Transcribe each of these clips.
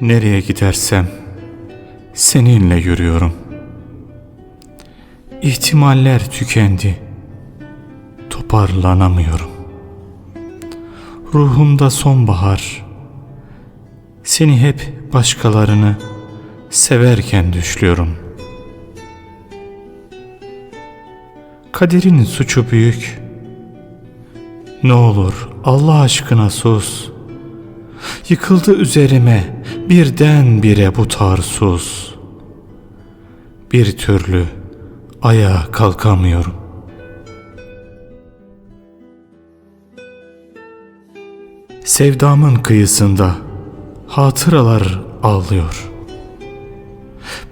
Nereye gidersem seninle yürüyorum. İhtimaller tükendi. Toparlanamıyorum. Ruhumda sonbahar. Seni hep başkalarını severken düşlüyorum. Kaderin suçu büyük. Ne olur Allah aşkına sus. Yıkıldı üzerime birden bire bu tarsuz. Bir türlü ayağa kalkamıyorum. Sevdamın kıyısında hatıralar ağlıyor.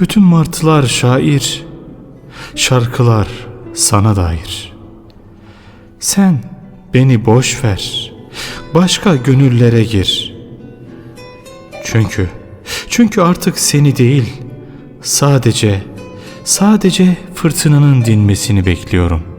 Bütün martılar şair, şarkılar sana dair. Sen beni boş ver, başka gönüllere gir. Çünkü, çünkü artık seni değil, sadece, sadece fırtınanın dinmesini bekliyorum.''